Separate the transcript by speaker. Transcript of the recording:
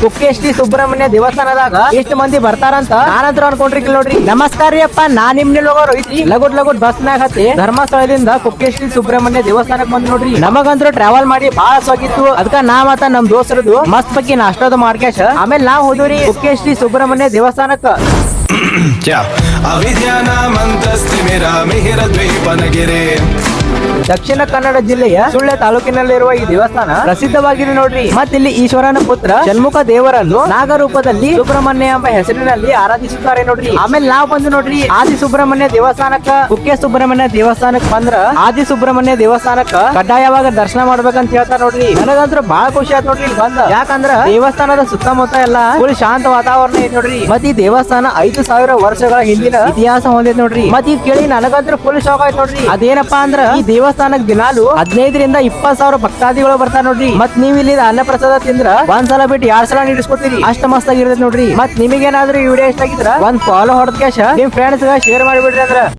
Speaker 1: ಕುಕ್ಕೆಶ್ರೀ ಸುಬ್ರಹ್ಮಣ್ಯ ದೇವಸ್ಥಾನದಾಗ ಎಷ್ಟು ಮಂದಿ ಬರ್ತಾರಂತ ನಾನಂತರ ಅನ್ಕೊಂಡ್ರಿ ನೋಡ್ರಿ. ನಮಸ್ಕಾರ ಅಪ್ಪ ನಾ ನಿಮ್ ನಿಲ್ಲೋಗೋರು ಐತಿ ಲಗುಟ್ ಲಗುಟ್ ಬಸ್ ನಾಗ ಹತ್ತಿ ಧರ್ಮಸ್ಥಳದಿಂದ ಕುಕ್ಕೆಶ್ರೀ ಸುಬ್ರಹ್ಮಣ್ಯ ದೇವಸ್ಥಾನಕ್ಕೆ ಬಂದ್ ನೋಡ್ರಿ. ನಮಗಂದ್ರು ಟ್ರಾವೆಲ್ ಮಾಡಿ ಬಹಳ ಸಾಗಿತ್ತು ಅದಕ್ಕ ನಾ ಮತ್ತ ನಮ್ ದೋಸ್ತರದು ಮಸ್ತ್ ಬಗ್ಗೆ ನಾಷ್ಟದ ಮಾರ್ಕೇಶ್ ಆಮೇಲೆ ನಾವ್ ಹೋದ್ರಿ ಕುಕ್ಕೆಶ್ರೀ ಸುಬ್ರಹ್ಮಣ್ಯ ದೇವಸ್ಥಾನಕ್ಕ.
Speaker 2: ಅವಿದ್ಯಾನ ಮಂತಸ್ತಿ ಮೇರಾ, ಮಿಹಿರ ದ್ವೀಪನಗಿರೆ
Speaker 1: ದಕ್ಷಿಣ ಕನ್ನಡ ಜಿಲ್ಲೆಯ ಸುಳ್ಯ ತಾಲೂಕಿನಲ್ಲಿರುವ ಈ ದೇವಸ್ಥಾನ ಪ್ರಸಿದ್ಧವಾಗಿದೆ ನೋಡ್ರಿ. ಮತ್ತಿಲ್ಲಿ ಈಶ್ವರನ ಪುತ್ರ ಜನ್ಮುಖ ದೇವರನ್ನು ನಾಗರೂಪದಲ್ಲಿ ಸುಬ್ರಹ್ಮಣ್ಯ ಎಂಬ ಹೆಸರಿನಲ್ಲಿ ಆರಾಧಿಸುತ್ತಾರೆ ನೋಡ್ರಿ. ಆಮೇಲೆ ನಾವ್ ಬಂದು ನೋಡ್ರಿ, ಆದಿ ಸುಬ್ರಹ್ಮಣ್ಯ ದೇವಸ್ಥಾನಕ್ಕ, ಕುಕ್ಕೆ ಸುಬ್ರಹ್ಮಣ್ಯ ದೇವಸ್ಥಾನಕ್ಕೆ ಬಂದ್ರ ಆದಿ ಸುಬ್ರಹ್ಮಣ್ಯ ದೇವಸ್ಥಾನಕ್ಕ ಕಡ್ಡಾಯವಾಗ ದರ್ಶನ ಮಾಡ್ಬೇಕಂತ ಹೇಳ್ತಾರ ನೋಡ್ರಿ. ನನಗಂತ್ರ ಬಹಳ ಖುಷಿ ಆಯ್ತು ನೋಡ್ರಿ ಬಂದ. ಯಾಕಂದ್ರ ದೇವಸ್ಥಾನದ ಸುತ್ತಮುತ್ತ ಎಲ್ಲ ಫುಲ್ ಶಾಂತ ವಾತಾವರಣ ಐತಿ ನೋಡ್ರಿ. ಮತ್ ಈ ದೇವಸ್ಥಾನ ಐದು ಸಾವಿರ ವರ್ಷಗಳ ಹಿಂದಿನ ಇತಿಹಾಸ ಹೊಂದಿದೆ ನೋಡ್ರಿ. ಮತ್ ಈಗ ಕೇಳಿ ನನಗಂತ್ರ ಫುಲ್ ಶಾಕ್ ಆಯ್ತು ನೋಡ್ರಿ. ಅದೇನಪ್ಪಾ ಅಂದ್ರ ಈ ದೇವಸ್ಥಾನಕ್ ದಿನಾಲು ಹದಿನೈದರಿಂದ ಇಪ್ಪತ್ ಸಾವಿರ ಭಕ್ತಾದಿಗಳು ಬರ್ತಾರ ನೋಡ್ರಿ. ಮತ್ ನೀವ್ ಇಲ್ಲಿ ಅನ್ನ ಪ್ರಸಾದ ತಿಂದ್ರ ಒಂದ್ ಸಲ ಬಿಟ್ಟು ಎರಡ್ ಸಲ ನೀಡಿಸ್ಕೊತೀರಿ ಅಷ್ಟ ಮಸ್ತ್ ಆಗಿರ್ತೈತಿ ನೋಡ್ರಿ. ಮತ್ ನಿಮಗೇನಾದ್ರೂ ಈ ವಿಡಿಯೋ ಇಷ್ಟ ಆಗಿದ್ರ ಒಂದ್ ಫಾಲೋ ಹೊಡೆದ ಕ್ಯಾಶ ನಿಮ್ ಫ್ರೆಂಡ್ಸ್ ಶೇರ್ ಮಾಡಿಬಿಡ್ರಿ ಅಂದ್ರ.